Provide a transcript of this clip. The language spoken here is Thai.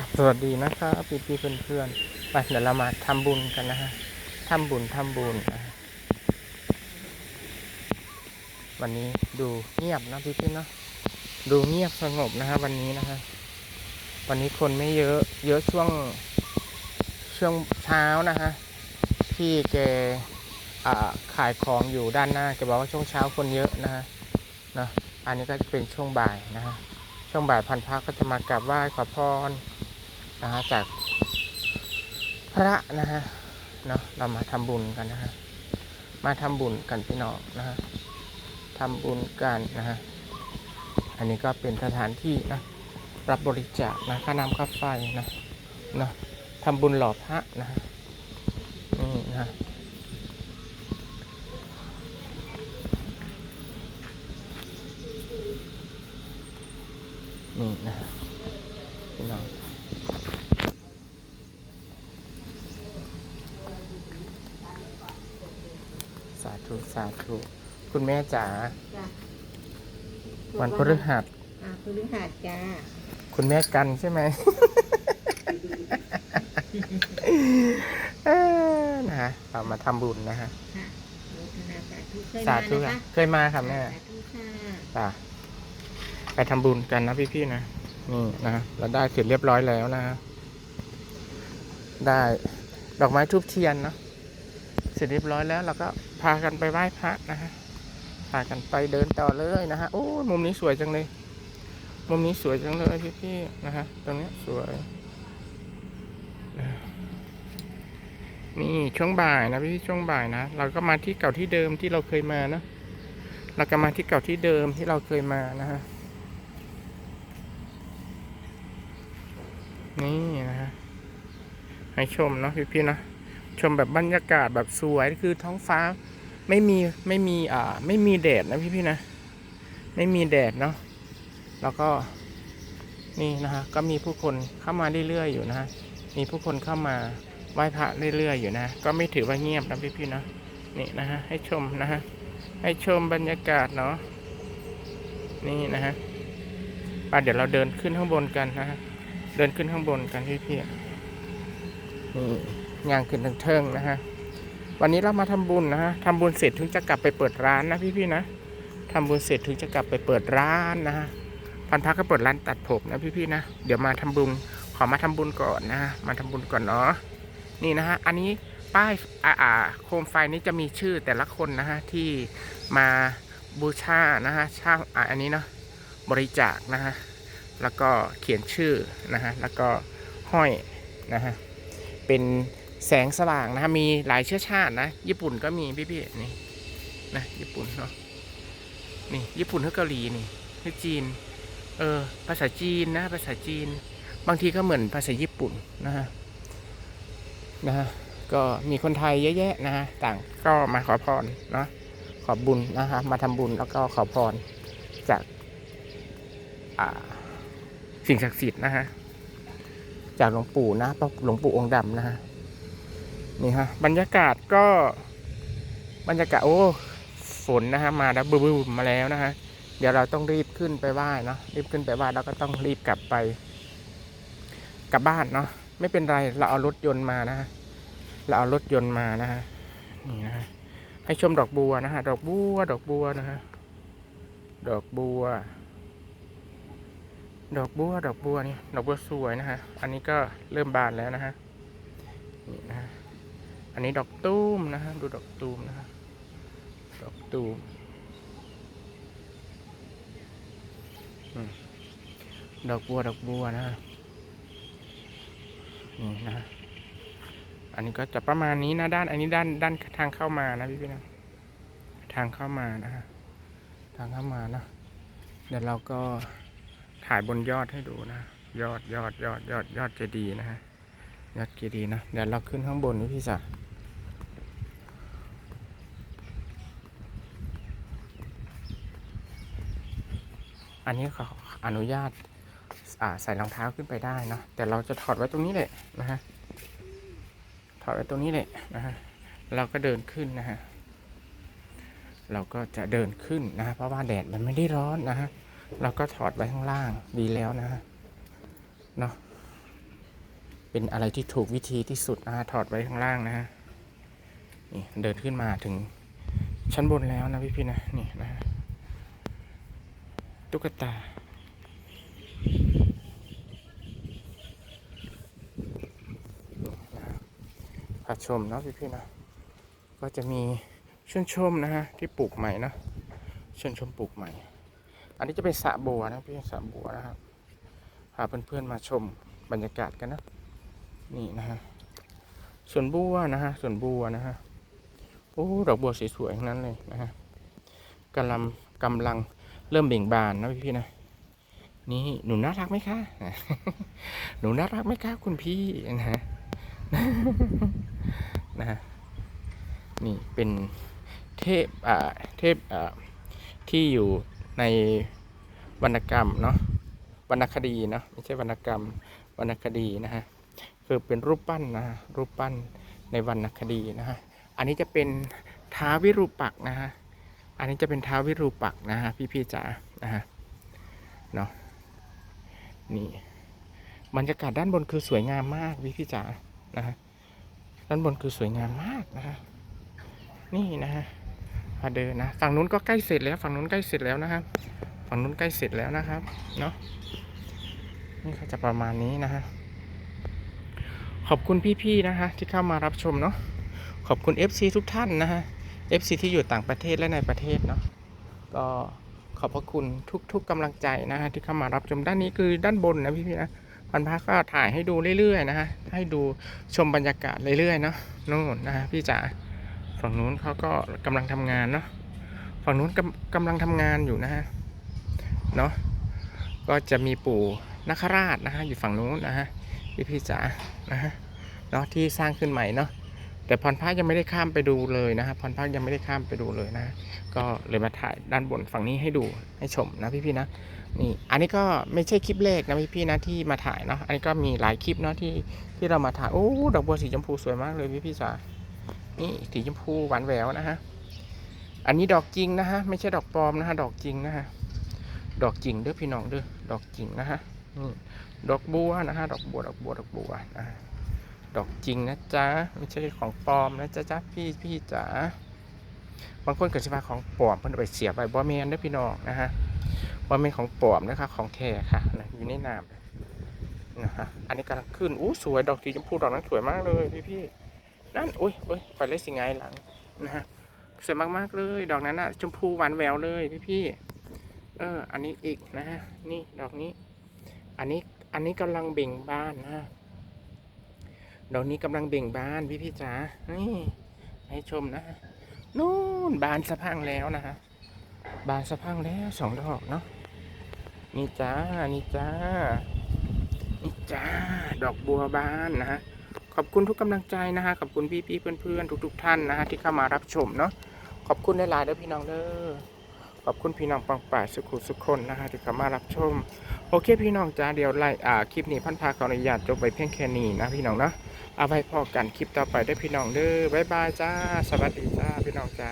ครับสวัสดีนะครับพี่พี่ๆเพื่อนๆไปเดี๋ยวเรามาทำบุญกันนะฮะทำบุญทำบุญนะวันนี้ดูเงียบนะพี่พี่ๆเนาะดูเงียบสงบนะฮะวันนี้นะฮะวันนี้คนไม่เยอะ เยอะช่วงช่วงเช้านะฮะพี่แกขายของอยู่ด้านหน้าแกบอกว่าช่วงเช้าคนเยอะนะฮะนะอันนี้ก็จะเป็นช่วงบ่ายนะฮะช่วงบ่ายพันพระก็จะมากราบไหว้ขอพร นะฮะจากพระนะฮะเนาะเรามาทำบุญกันนะฮะมาทำบุญกันพี่น้องนะฮะทำบุญกันนะฮะอันนี้ก็เป็นสถานที่นะรับบริจาคนะค่าน้ำค่าไฟนะเนาะทำบุญหล่อพระนะฮะนี่นะฮะนี่นะฮะพี่น้องสา ธุสาธุคุณแม่จ๋าจ้ะวันพฤหัส อ่าพฤหัสจ้าคุณแม่กันใช่ไหม เออนะฮะเรามาทำบุญนะฮะ ค่ะโมทนาสาธุเคยสามาธุนะค่ะคะเคยมาค่ะแม่สาธุค่ะป่ะไปทำบุญกันนะพี่ๆนะ นี่นะฮะเราได้เสร็จเรียบร้อยแล้วนะฮะได้ดอกไม้ทูบเทียนเนาะ เสร็จเรียบร้อยแล้วเราก็พากันไปไหว้พระนะฮะพากันไปเดินต่อเลยนะฮะโอ้ยมุมนี้สวยจังเลย มุมนี้สวยจังเลยพี่ๆนะฮะตรงนี้สวยนี่ช่วงบ่ายนะพี่ๆช่วงบ่ายนะเราก็มาที่เก่าที่เดิมที่เราเคยมาเนอะเรากลับมาที่เก่าที่เดิมที่เราเคยมานะฮะนี่นะฮะให้ชมเนาะพี่ๆเนาะชมแบบบรรยากาศแบบสวยคือท้องฟ้า ไม่มีไม่มีอ่าไม่มีแดดนะพี่ๆนะ ไม่มีแดดเนาะแล้วก็นี่นะฮะก็มีผู้คนเข้ามาเรื่อยๆอยู่นะฮะมีผู้คนเข้ามาไหว้พระเรื่อยๆอยู่นะ ก็ไม่ถือว่าเงียบนะพี่ๆเนะนี่นะฮะให้ชมนะฮะให้ชมบรรยากาศเนาะนี่นะฮะไปเดี๋ยวเราเดินขึ้นข้างบนกันนะฮะเดินขึ้นข้างบนกันพี่พี่ๆนี่ย่างขึ้นทางเทิงนะฮะ วันนี้เรามาทำบุญนะฮะทำบุญเสร็จถึงจะกลับไปเปิดร้านนะพี่พี่ๆนะทำบุญเสร็จถึงจะกลับไปเปิดร้านนะฮะพันพักก็เปิดร้านตัดผมนะพี่พี่ๆนะ เดี๋ยวมาทำบุญ ขอมาทำบุญก่อนนะ มาทำบุญก่อนเนาะ นี่นะฮะ อันนี้ป้ายอ่าโคมไฟนี้จะมีชื่อแต่ละคนนะฮะที่มาบูชานะฮะช่างอ่าอันนี้เนาะบริจาคนะฮะ แล้วก็เขียนชื่อนะฮะ แล้วก็ห้อยนะฮะ เป็น แสงสว่างนะฮะมีหลายเชื้อชาตินะ ญี่ปุ่นก็มีพี่ๆนี่นะญี่ปุ่นเนาะนี่ญี่ปุ่นหรือเกาหลีนี่หรือจีน เออ ภาษาจีนนะ ภาษาจีน บางทีก็เหมือนภาษาญี่ปุ่นนะฮะนะฮะก็มีคนไทยเยอะแยะนะฮะต่างก็มาขอพรเนาะขอบุญนะฮะมาทำบุญแล้วก็ขอพรจากอ่าสิ่งศักดิ์สิทธิ์นะฮะจากหลวงปู่นะหลวงปู่องค์ดำนะฮะ นี่ฮะบรรยากาศก็บรรยากาศโอ้ฝนนะฮะมาแล้วบึ้มมาแล้วนะฮะเดี๋ยวเราต้องรีบขึ้นไปไหว้เนาะรีบขึ้นไปไหว้แล้วก็ต้องรีบกลับไป กลับบ้านเนาะไม่เป็นไรเราเอารถยนต์มานะฮะเราเอารถยนต์มานะฮะนี่นะฮะให้ชมดอกบัวนะฮะดอกบัว ดอกบัวนะฮะดอกบัว ดอกบัวดอกบัวนี่ดอกบัวสวยนะฮะอันนี้ก็เริ่มบานแล้วนะฮะนี่นะะ อันนี้ดอกตูมนะฮะดูดอกตูมนะฮะดอกตูมดอกบัวดอกบัวนะฮะนี่นะ อันนี้ก็จะประมาณนี้นะด้าน อันนี้ด้านด้านทางเข้ามานะพี่พี่นะทางเข้ามานะฮะทางเข้ามานะเดี๋ยวเราก็ถ่ายบนยอดให้ดูนะยอดยอดยอดยอดยอดเจดีนะฮะยอดเจดีนะเดี๋ยวเราขึ้นข้างบนนี่พี่จ๋า อันนี้เขาอนุญาตาใส่รองเท้าขึ้นไปได้เนะแต่เราจะถอดไว้ตรงนี้แหละนะฮะถอดไว้ตรงนี้แหละนะฮะเราก็เดินขึ้นนะฮะเราก็จะเดินขึ้นนะะเพราะว่าแดดมันไม่ได้ร้อนนะฮะเราก็ถอดไว้ข้างล่างดีแล้วนะฮะเนาะเป็นอะไรที่ถูกวิธีที่สุดนะฮะถอดไว้ข้างล่างนะฮะนี่เดินขึ้นมาถึงชั้นบนแล้วนะพี่พี่ๆนะนี่นะฮะ ตุ๊กตาพาชมเนาะพี่ๆนะ ก็จะมีชื่นชมนะฮะที่ปลูกใหม่นะชื่นชมปลูกใหม่ อันนี้จะเป็นสระบัวนะพี่สระบัวนะครับพาเพื่อนๆมาชมบรรยากาศกันนะ นี่นะฮะสวนบัวนะฮะสวนบัวนะฮะโอ้ดอกบัวสวยๆทั้งนั้นเลยนะฮะกำลังกำลัง เริ่มเบ่งบานนะพี่ๆนะนี่หนูน่ารักไหมคะหนูน่ารักไหมคะคุณพี่นะฮะนะฮะนี่เป็นเทพอ่าเทพอ่าที่อยู่ในวรรณกรรมเนาะวรรณคดีเนาะไม่ใช่วรรณกรรมวรรณคดีนะฮะคือเป็นรูปปั้นนะฮะรูปปั้นในวรรณคดีนะฮะอันนี้จะเป็นท้าววิรูปักษ์นะฮะ อันนี้จะเป็นท้าวิรูปักนะฮะพี่ๆจ๋านะฮะเนาะนี่บรรยากาศด้านบนคือสวยงามมากพี่ๆจ๋านะฮะด้านบนคือสวยงามมากนะฮะนี่นะฮะพาเดินนะฝั่งนู้นก็ใกล้เสร็จแล้ว ฝั่งนู้นใกล้เสร็จแล้วนะครับ ฝั่งนู้นใกล้เสร็จแล้วนะครับเนาะนี่ก็จะประมาณนี้นะฮะขอบคุณพี่ๆนะฮะที่เข้ามารับชมเนาะขอบคุณ FC ทุกท่านนะฮะ FC ที่อยู่ต่างประเทศและในประเทศเนาะก็ขอบพระคุณทุก ๆกำลังใจนะฮะที่เข้ามารับชมด้านนี้คือด้านบนนะพี่ๆนะพันพักก็ถ่ายให้ดูเรื่อยๆนะฮะให้ดูชมบรรยากาศเรื่อยๆเนาะนู่นนะฮะพี่จ๋าฝั่งนู้นเขาก็กำลังทำงานเนาะฝั่งนู้นกำกำลังทำงานอยู่นะฮะเนาะก็จะมีปู่นคราชนะฮะอยู่ฝั่งนู้นนะฮะพี่พี่จ๋านะฮะเนาะที่สร้างขึ้นใหม่เนาะ แต่พรพักยังไม่ได้ข้ามไปดูเลยนะฮะพรพักยังไม่ได้ข้ามไปดูเลยนะ ก็เลยมาถ่ายด้านบนฝั่งนี้ให้ดูให้ชมนะพี่ๆนะนี่อันนี้ก็ไม่ใช่คลิปแรกนะพี่ๆนะที่มาถ่ายเนาะอันนี้ก็มีหลายคลิปเนาะที่ที่เรามาถ่ายโอ้ดอกบัวสีชมพูสวยมากเลยพี่ๆจ๋านี่สีชมพูหวานแหววนะฮะอันนี้ดอกจริงนะฮะไม่ใช่ดอกปลอมนะฮะดอกจริงนะฮะดอกจริงเด้อพี่น้องเด้อดอกจริงนะฮะดอกบัวนะฮะดอกบัวดอกบัวดอกบัวนะฮะ ดอกจริงนะจ๊ะไม่ใช่ของปลอมนะจ๊ะจ๊ะพี่พี่จ๋าบางคนเกิดสิว่าของปลอมเพิ่นเอาไปเสียไปบ่แม่นเด้พี่น้องนะฮะว่าเป็นของปลอมนะคะของแท้ค่ะนะอยู่ในน้ำนะฮะอันนี้กำลังขึ้นอู้สวยดอกสีชมพูดอกนั้นสวยมากเลยพี่พี่ๆนั่นอุ้ยเอ้ยไปเลยสิไงหลังนะฮะสวยมากๆเลย ดอกนั้นอะชมพูหวานแววเลยพี่พี่ๆเออ อันนี้อีกนะฮะนี่ดอกนี้ อันนี้อันนี้กำลังเบ่งบานนะฮะ ดอกนี้กำลังเบ่งบานพี่พี่จ๋านี่ให้ชมนะฮะนู่นบานสะพังแล้วนะฮะบานสะพังแล้วสองดอกเนาะนี่จ้านี่จ้านี่จ้าดอกบัวบานนะฮะขอบคุณทุกกำลังใจนะฮะขอบคุณพี่พี่ๆเพื่อนทุก ๆ ท่านนะฮะที่เข้ามารับชมเนาะขอบคุณหลายๆเด้อพี่น้องเด้อ ขอบคุณพี่น้องปังป่าสุขุสุขคนนะฮะที่เข้ามารับชม โอเคพี่น้องจ้าเดี๋ยวไล่อ่าคลิปนี้พันพาขออนุญาตจบไปเพียงแค่นี้นะพี่น้องเนาะเอาไว้พอกันคลิปต่อไปได้พี่น้องเด้อบ๊ายบายจ้า สวัสดีจ้าพี่น้องจ้า